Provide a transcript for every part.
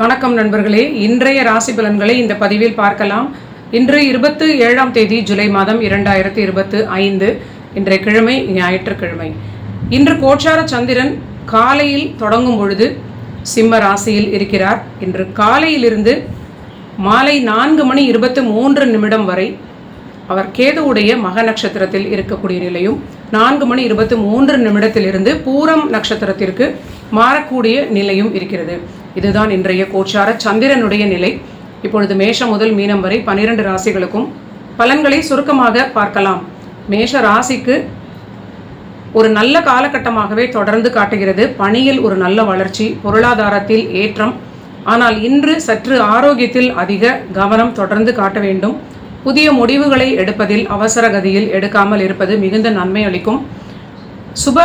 வணக்கம் நண்பர்களே. இன்றைய ராசி பலன்களை இந்த பதிவில் பார்க்கலாம். இன்று இருபத்து ஏழாம் தேதி ஜூலை மாதம் இரண்டாயிரத்தி இருபத்து ஐந்து இன்றைய கிழமை ஞாயிற்றுக்கிழமை. இன்று கோச்சார சந்திரன் காலையில் தொடங்கும் பொழுது சிம்ம ராசியில் இருக்கிறார். இன்று காலையிலிருந்து மாலை நான்கு மணி இருபத்து மூன்று நிமிடம் வரை அவர் கேதுவுடைய மக நட்சத்திரத்தில் இருக்கக்கூடிய நிலையும் நான்கு மணி இருபத்தி மூன்று நிமிடத்திலிருந்து பூரம் நட்சத்திரத்திற்கு மாறக்கூடிய நிலையும் இருக்கிறது. இதுதான் இன்றைய கோச்சார சந்திரனுடைய நிலை. இப்பொழுது மேஷம் முதல் மீனம் வரை பனிரெண்டு ராசிகளுக்கும் பலன்களை சுருக்கமாக பார்க்கலாம். மேஷ ராசிக்கு ஒரு நல்ல காலகட்டமாகவே தொடர்ந்து காட்டுகிறது. பணியில் ஒரு நல்ல வளர்ச்சி பொருளாதாரத்தில் ஏற்றம். ஆனால் இன்று சற்று ஆரோக்கியத்தில் அதிக கவனம் தொடர்ந்து காட்ட வேண்டும். புதிய முடிவுகளை எடுப்பதில் அவசர கதியில் எடுக்காமல் இருப்பது மிகுந்த நன்மை அளிக்கும். சுப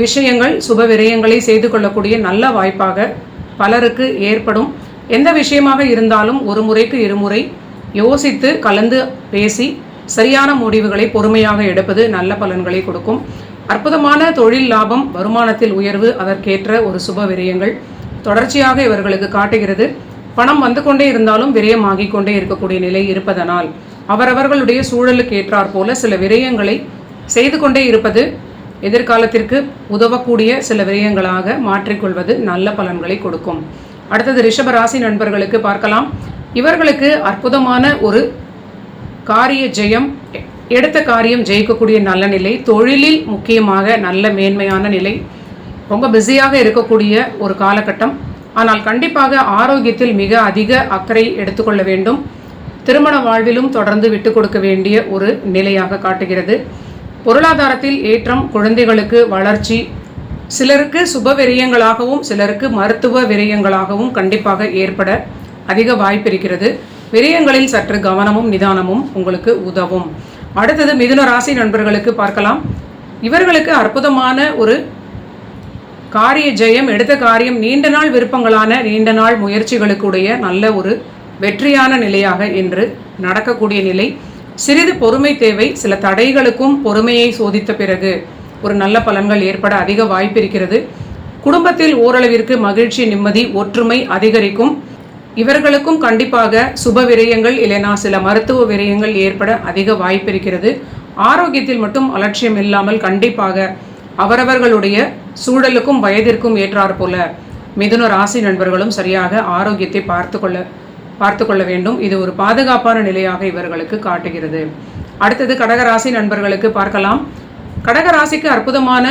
விஷயங்கள் சுப விரயங்களை செய்து கொள்ளக்கூடிய நல்ல வாய்ப்பாக பலருக்கு ஏற்படும். எந்த விஷயமாக இருந்தாலும் ஒரு முறைக்கு இருமுறை யோசித்து கலந்து பேசி சரியான முடிவுகளை பொறுமையாக எடுப்பது நல்ல பலன்களை கொடுக்கும். அற்புதமான தொழில் லாபம் வருமானத்தில் உயர்வு அதற்கேற்ற ஒரு சுப விரயங்கள் தொடர்ச்சியாக இவர்களுக்கு காட்டுகிறது. பணம் வந்து கொண்டே இருந்தாலும் விரயமாகிக் கொண்டே இருக்கக்கூடிய நிலை இருப்பதனால் அவரவர்களுடைய சூழலுக்கு ஏற்றாற்போல சில விரயங்களை செய்து கொண்டே இருப்பது எதிர்காலத்திற்கு உதவக்கூடிய சில விரயங்களாக மாற்றிக்கொள்வது நல்ல பலன்களை கொடுக்கும். அடுத்தது ரிஷபராசி நண்பர்களுக்கு பார்க்கலாம். இவர்களுக்கு அற்புதமான ஒரு காரிய ஜெயம் எடுத்த காரியம் ஜெயிக்கக்கூடிய நல்ல நிலை தொழிலில் முக்கியமாக நல்ல மேன்மையான நிலை ரொம்ப பிஸியாக இருக்கக்கூடிய ஒரு காலகட்டம். ஆனால் கண்டிப்பாக ஆரோக்கியத்தில் மிக அதிக அக்கறை எடுத்துக்கொள்ள வேண்டும். திருமண வாழ்விலும் தொடர்ந்து விட்டு கொடுக்க வேண்டிய ஒரு நிலையாக காட்டுகிறது. பொருளாதாரத்தில் ஏற்றம் குழந்தைகளுக்கு வளர்ச்சி சிலருக்கு சுப விரயங்களாகவும் சிலருக்கு மருத்துவ விரயங்களாகவும் கண்டிப்பாக ஏற்பட அதிக வாய்ப்பு இருக்கிறது. விரயங்களில் சற்று கவனமும் நிதானமும் உங்களுக்கு உதவும். அடுத்தது மிதுன ராசி நண்பர்களுக்கு பார்க்கலாம். இவர்களுக்கு அற்புதமான ஒரு காரிய ஜெயம் எடுத்த காரியம் நீண்ட நாள் விருப்பங்களான நீண்ட நாள் முயற்சிகளுக்குடைய நல்ல ஒரு வெற்றியான நிலையாக இன்று நடக்கக்கூடிய நிலை. சிறிது பொறுமை தேவை சில தடைகளுக்கும் பொறுமையை சோதித்த பிறகு ஒரு நல்ல பலன்கள் ஏற்பட அதிக வாய்ப்பு இருக்கிறது. குடும்பத்தில் ஓரளவிற்கு மகிழ்ச்சி நிம்மதி ஒற்றுமை அதிகரிக்கும். இவர்களுக்கும் கண்டிப்பாக சுப விரயங்கள் இல்லைனா சில மருத்துவ விரயங்கள் ஏற்பட அதிக வாய்ப்பு இருக்கிறது. ஆரோக்கியத்தில் மட்டும் அலட்சியம் இல்லாமல் கண்டிப்பாக அவரவர்களுடைய சூழலுக்கும் வயதிற்கும் ஏற்றாற்போல மிதுன ராசி நண்பர்களும் சரியாக ஆரோக்கியத்தை பார்த்து கொள்ள பார்த்து கொள்ள வேண்டும். இது ஒரு பாதுகாப்பான நிலையாக இவர்களுக்கு காட்டுகிறது. அடுத்தது கடகராசி நண்பர்களுக்கு பார்க்கலாம். கடகராசிக்கு அற்புதமான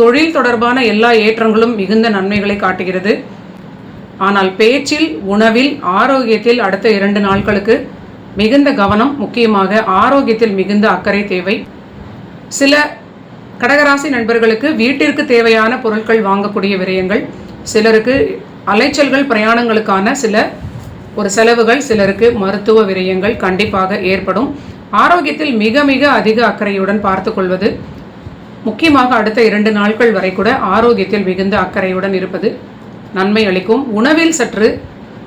தொழில் தொடர்பான எல்லா ஏற்றங்களும் மிகுந்த நன்மைகளை காட்டுகிறது. ஆனால் பேச்சில் உணவில் ஆரோக்கியத்தில் அடுத்த இரண்டு நாட்களுக்கு மிகுந்த கவனம் முக்கியமாக ஆரோக்கியத்தில் மிகுந்த அக்கறை தேவை. சில கடகராசி நண்பர்களுக்கு வீட்டிற்கு தேவையான பொருட்கள் வாங்கக்கூடிய விரயங்கள் சிலருக்கு அலைச்சல்கள் பிரயாணங்களுக்கான சில ஒரு செலவுகள் சிலருக்கு மருத்துவ விரயங்கள் கண்டிப்பாக ஏற்படும். ஆரோக்கியத்தில் மிக மிக அதிக அக்கறையுடன் பார்த்து கொள்வது முக்கியமாக அடுத்த இரண்டு நாட்கள் வரை கூட ஆரோக்கியத்தில் மிகுந்த அக்கறையுடன் இருப்பது. நன்மை அளிக்கும். உணவில் சற்று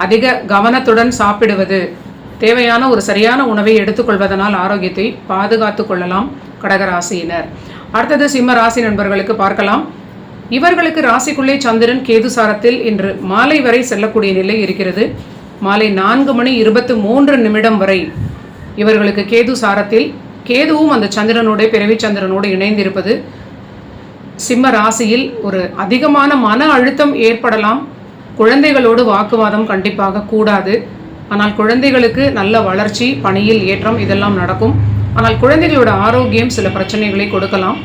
அதிக கவனத்துடன் சாப்பிடுவது. தேவையான ஒரு சரியான உணவை எடுத்துக்கொள்வதனால் ஆரோக்கியத்தை பாதுகாத்து கொள்ளலாம் கடகராசியினர். அடுத்தது சிம்ம ராசி நண்பர்களுக்கு பார்க்கலாம். இவர்களுக்கு ராசிக்குள்ளே சந்திரன் கேது சாரத்தில் இன்று மாலை வரை செல்லக்கூடிய நிலை இருக்கிறது. மாலை நான்கு மணி இருபத்து மூன்று நிமிடம் வரை இவர்களுக்கு கேது சாரத்தில் கேதுவும் அந்த சந்திரனோட பிறவி சந்திரனோடு இணைந்திருப்பது. சிம்ம ராசியில் ஒரு அதிகமான மன அழுத்தம் ஏற்படலாம். குழந்தைகளோடு வாக்குவாதம் கண்டிப்பாக கூடாது. ஆனால் குழந்தைகளுக்கு நல்ல வளர்ச்சி பணியில் ஏற்றம் இதெல்லாம் நடக்கும். ஆனால் குழந்தைகளோட ஆரோக்கியம் சில பிரச்சனைகளை கொடுக்கலாம்.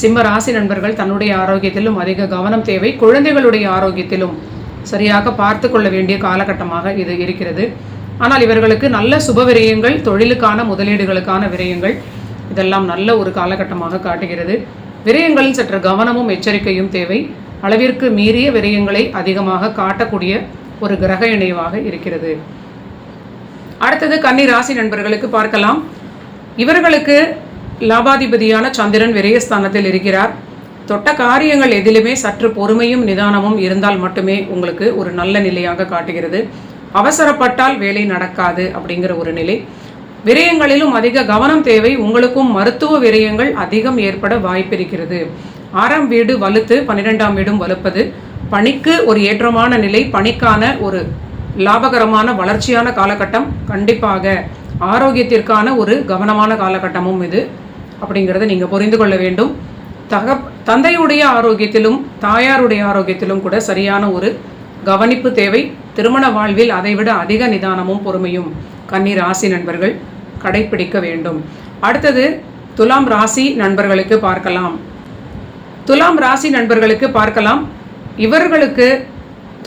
சிம்ம ராசி நண்பர்கள் தன்னுடைய ஆரோக்கியத்திலும் அதிக கவனம் தேவை. குழந்தைகளுடைய ஆரோக்கியத்திலும் சரியாக பார்த்து கொள்ள வேண்டிய காலகட்டமாக இது இருக்கிறது. ஆனால் இவர்களுக்கு நல்ல சுப விரயங்கள் தொழிலுக்கான முதலீடுகளுக்கான விரயங்கள் இதெல்லாம் நல்ல ஒரு காலகட்டமாக காட்டுகிறது. விரயங்களில் சற்று கவனமும் எச்சரிக்கையும் தேவை. அளவிற்கு மீறிய விரயங்களை அதிகமாக காட்டக்கூடிய ஒரு கிரக இணைவாக இருக்கிறது. அடுத்தது கன்னி ராசி நண்பர்களுக்கு பார்க்கலாம். இவர்களுக்கு லாபாதிபதியான சந்திரன் விரயஸ்தானத்தில் இருக்கிறார். தொட்ட காரியங்கள் எதிலுமே சற்று பொறுமையும் நிதானமும் இருந்தால் மட்டுமே உங்களுக்கு ஒரு நல்ல நிலையாக காட்டுகிறது. அவசரப்பட்டால் வேலை நடக்காது அப்படிங்கிற ஒரு நிலை. விரயங்களிலும் அதிக கவனம் தேவை. உங்களுக்கும் மருத்துவ விரயங்கள் அதிகம் ஏற்பட வாய்ப்பிருக்கிறது. ஆறாம் வீடு வலுத்து பன்னிரெண்டாம் வீடும் வலுப்பது. பணிக்கு ஒரு ஏற்றமான நிலை. பணிக்கான ஒரு லாபகரமான வளர்ச்சியான காலகட்டம் கண்டிப்பாக. ஆரோக்கியத்திற்கான ஒரு கவனமான காலகட்டமும் இது. அப்படிங்கிறத நீங்கள் புரிந்து கொள்ள வேண்டும். தக தந்தையுடைய ஆரோக்கியத்திலும் தாயாருடைய ஆரோக்கியத்திலும் கூட சரியான ஒரு கவனிப்பு தேவை. திருமண வாழ்வில் அதைவிட அதிக நிதானமும் பொறுமையும் கன்னி ராசி நண்பர்கள் கடைபிடிக்க வேண்டும். அடுத்தது துலாம் ராசி நண்பர்களுக்கு பார்க்கலாம். துலாம் ராசி நண்பர்களுக்கு பார்க்கலாம். இவர்களுக்கு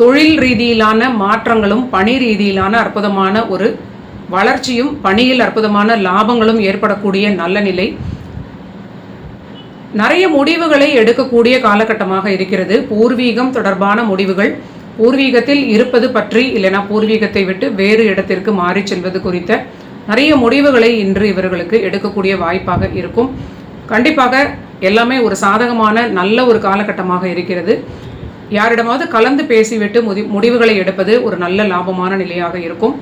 தொழில் ரீதியிலான மாற்றங்களும் பணி ரீதியிலான அற்புதமான ஒரு வளர்ச்சியும் பணியில் அற்புதமான லாபங்களும் ஏற்படக்கூடிய நல்ல நிலை. நிறைய முடிவுகளை எடுக்கக்கூடிய காலகட்டமாக இருக்கிறது. பூர்வீகம் தொடர்பான முடிவுகள். பூர்வீகத்தில் இருப்பது பற்றி இல்லைனா பூர்வீகத்தை விட்டு வேறு இடத்திற்கு மாறி செல்வது குறித்த நிறைய முடிவுகளை இன்று இவர்களுக்கு எடுக்கக்கூடிய வாய்ப்பாக இருக்கும். கண்டிப்பாக எல்லாமே ஒரு சாதகமான நல்ல ஒரு காலகட்டமாக இருக்கிறது. யாரிடமாவது கலந்து பேசிவிட்டு முதி முடிவுகளை எடுப்பது ஒரு நல்ல லாபமான நிலையாக இருக்கும்.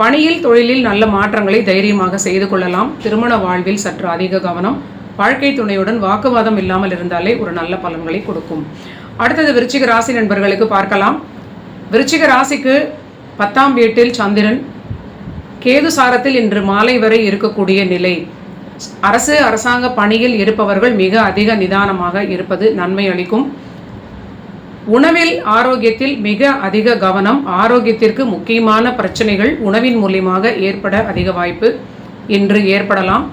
பணியில் தொழிலில் நல்ல மாற்றங்களை தைரியமாக செய்து கொள்ளலாம். திருமண வாழ்வில் சற்று அதிக கவனம். வாழ்க்கை துணையுடன் வாக்குவாதம் இல்லாமல் இருந்தாலே ஒரு நல்ல பலன்களை கொடுக்கும். அடுத்தது விருச்சிக ராசி நண்பர்களுக்கு பார்க்கலாம். விருச்சிக ராசிக்கு பத்தாம் வீட்டில் சந்திரன் கேது சாரத்தில் இன்று மாலை வரை இருக்கக்கூடிய நிலை. அரசு அரசாங்க பணியில் இருப்பவர்கள் மிக அதிக நிதானமாக இருப்பது நன்மை அளிக்கும். உணவில் ஆரோக்கியத்தில் மிக அதிக கவனம் ஆரோக்கியத்திற்கு முக்கியமான பிரச்சனைகள் உணவின் மூலியமாக ஏற்பட அதிக வாய்ப்பு இன்று ஏற்படலாம்.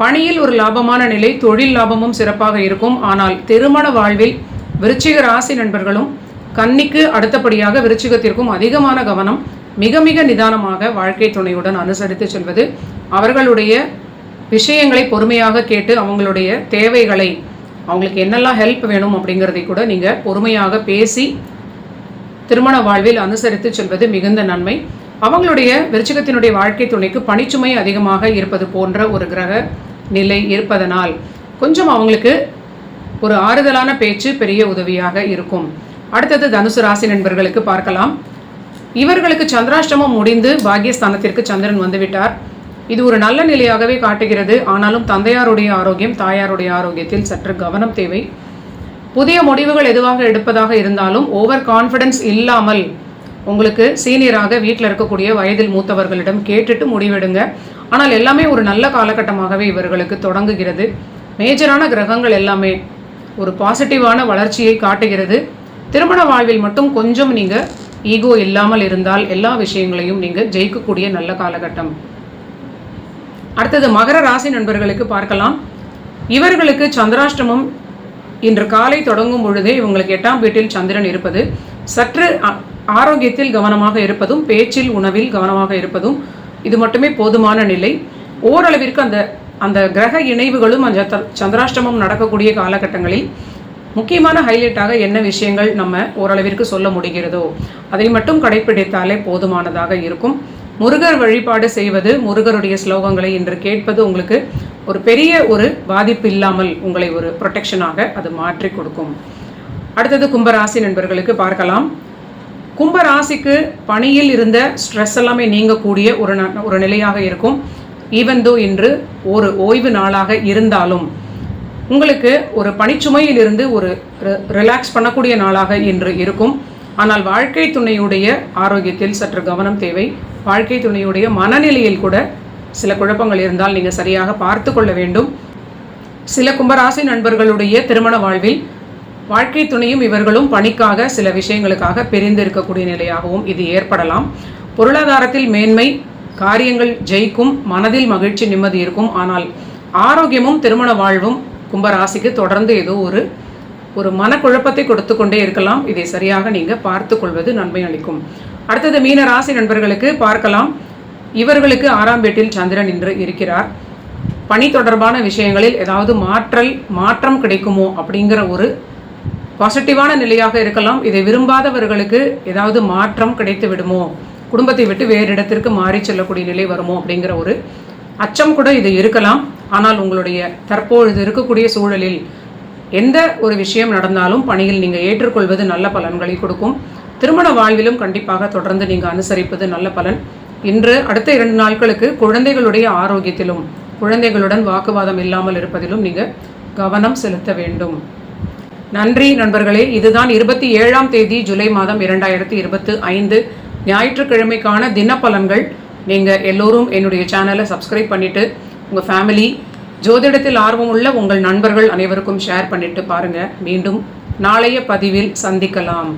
பணியில் ஒரு லாபமான நிலை தொழில் லாபமும் சிறப்பாக இருக்கும். ஆனால் திருமண வாழ்வில் விருச்சிக ராசி நண்பர்களும் கன்னிக்கு அடுத்தபடியாக விருச்சிகத்திற்கும் அதிகமான கவனம் மிக மிக நிதானமாக வாழ்க்கை துணையுடன் அனுசரித்து செல்வது அவர்களுடைய விஷயங்களை பொறுமையாக கேட்டு அவங்களுடைய தேவைகளை அவங்களுக்கு என்னெல்லாம் ஹெல்ப் வேணும் அப்படிங்கிறதை கூட நீங்கள் பொறுமையாக பேசி திருமண வாழ்வில் அனுசரித்து செல்வது மிகுந்த நன்மை. அவங்களுடைய விருச்சிகத்தினுடைய வாழ்க்கை துணைக்கு பணிச்சுமை அதிகமாக இருப்பது போன்ற ஒரு கிரக நிலை இருப்பதனால் கொஞ்சம் அவங்களுக்கு ஒரு ஆறுதலான பேச்சு பெரிய உதவியாக இருக்கும். அடுத்தது தனுசு ராசி நண்பர்களுக்கு பார்க்கலாம். இவர்களுக்கு சந்திராஷ்டமம் முடிந்து பாகியஸ்தானத்திற்கு சந்திரன் வந்துவிட்டார். இது ஒரு நல்ல நிலையாகவே காட்டுகிறது. ஆனாலும் தந்தையாருடைய ஆரோக்கியம் தாயாருடைய ஆரோக்கியத்தில் சற்று கவனம் தேவை. புதிய முடிவுகள் எதுவாக எடுப்பதாக இருந்தாலும் ஓவர் கான்ஃபிடன்ஸ் இல்லாமல் உங்களுக்கு சீனியராக வீட்டில் இருக்கக்கூடிய வயதில் மூத்தவர்களிடம் கேட்டுட்டு முடிவெடுங்க. ஆனால் எல்லாமே ஒரு நல்ல காலகட்டமாகவே இவர்களுக்கு தொடங்குகிறது. மேஜரான கிரகங்கள் எல்லாமே ஒரு பாசிட்டிவான வளர்ச்சியை காட்டுகிறது. திருமண வாழ்வில் மட்டும் கொஞ்சம் நீங்கள் ஈகோ இல்லாமல் இருந்தால் எல்லா விஷயங்களையும் நீங்கள் ஜெயிக்கக்கூடிய நல்ல காலகட்டம். அடுத்தது மகர ராசி நண்பர்களுக்கு பார்க்கலாம். இவர்களுக்கு சந்திராஷ்டமம் இன்று காலை தொடங்கும் பொழுதே இவங்களுக்கு எட்டாம் வீட்டில் சந்திரன் இருப்பது. சற்று ஆரோக்கியத்தில் கவனமாக இருப்பதும் பேச்சில் உணவில் கவனமாக இருப்பதும் இது மட்டுமே போதுமான நிலை. ஓரளவிற்கு அந்த அந்த கிரக இணைவுகளும் அந்த சந்திராஷ்டமம் நடக்கக்கூடிய காலகட்டங்களில் முக்கியமான ஹைலைட்டாக என்ன விஷயங்கள் நம்ம ஓரளவிற்கு சொல்ல முடிகிறதோ அதை மட்டும் கடைப்பிடித்தாலே போதுமானதாக இருக்கும். முருகர் வழிபாடு செய்வது முருகருடைய ஸ்லோகங்களை இன்று கேட்பது உங்களுக்கு ஒரு பெரிய ஒரு பாதிப்பு இல்லாமல் உங்களை ஒரு ப்ரொடெக்ஷனாக அது மாற்றி கொடுக்கும். அடுத்தது கும்பராசி நண்பர்களுக்கு பார்க்கலாம். கும்பராசிக்கு பணியில் இருந்த ஸ்ட்ரெஸ் எல்லாமே நீங்கக்கூடிய ஒரு ஒரு நிலையாக இருக்கும். ஈவன் தோ இன்று ஒரு ஓய்வு நாளாக இருந்தாலும் உங்களுக்கு ஒரு பணிச்சுமையிலிருந்து ஒரு ரிலாக்ஸ் பண்ணக்கூடிய நாளாக இன்று இருக்கும். ஆனால் வாழ்க்கை துணையுடைய ஆரோக்கியத்தில் சற்று கவனம் தேவை. வாழ்க்கை துணையுடைய மனநிலையில் கூட சில குழப்பங்கள் இருந்தால் நீங்கள் சரியாக பார்த்து கொள்ள வேண்டும். சில கும்பராசி நண்பர்களுடைய திருமண வாழ்வில் வாழ்க்கை துணையும் இவர்களும் பணிக்காக சில விஷயங்களுக்காக பிரிந்து இருக்கக்கூடிய நிலையாகவும் இது ஏற்படலாம். பொருளாதாரத்தில் மேன்மை காரியங்கள் ஜெயிக்கும் மனதில் மகிழ்ச்சி நிம்மதி இருக்கும். ஆனால் ஆரோக்கியமும் திருமண வாழ்வும் கும்பராசிக்கு தொடர்ந்து ஏதோ ஒரு ஒரு மனக்குழப்பத்தை கொடுத்து கொண்டே இருக்கலாம். இதை சரியாக நீங்கள் பார்த்து கொள்வது நன்மை அளிக்கும். அடுத்தது மீன ராசி நண்பர்களுக்கு பார்க்கலாம். இவர்களுக்கு ஆறாம் வீட்டில் சந்திரன் இன்று இருக்கிறார். பணி தொடர்பான விஷயங்களில் ஏதாவது மாற்றல் மாற்றம் கிடைக்குமோ அப்படிங்கிற ஒரு பாசிட்டிவான நிலையாக இருக்கலாம். இதை விரும்பாதவர்களுக்கு ஏதாவது மாற்றம் கிடைத்து விடுமோ? குடும்பத்தை விட்டு வேறு இடத்திற்கு மாறி செல்லக்கூடிய நிலை வருமோ? அப்படிங்கிற ஒரு அச்சம் கூட இது இருக்கலாம். ஆனால் உங்களுடைய தற்பொழுது இருக்கக்கூடிய சூழலில் எந்த ஒரு விஷயம் நடந்தாலும் பணியில் நீங்கள் ஏற்றுக்கொள்வது நல்ல பலன்களை கொடுக்கும். திருமண வாழ்விலும் கண்டிப்பாக தொடர்ந்து நீங்கள் அனுசரிப்பது நல்ல பலன். இன்று அடுத்த இரண்டு நாட்களுக்கு குழந்தைகளுடைய ஆரோக்கியத்திலும் குழந்தைகளுடன் வாக்குவாதம் இல்லாமல் இருப்பதிலும் நீங்கள் கவனம் செலுத்த வேண்டும். நன்றி நண்பர்களே இதுதான் இருபத்தி ஏழாம் தேதி ஜூலை மாதம் இரண்டாயிரத்தி இருபத்து ஐந்து. ஞாயிற்றுக்கிழமைக்கான தினப்பலன்கள். நீங்கள் எல்லோரும் என்னுடைய சேனலை சப்ஸ்கிரைப் பண்ணிவிட்டு உங்கள் ஃபேமிலி ஜோதிடத்தில் ஆர்வமுள்ள உங்கள் நண்பர்கள் அனைவருக்கும் ஷேர் பண்ணிவிட்டு பாருங்கள் மீண்டும் நாளைய பதிவில் சந்திக்கலாம்.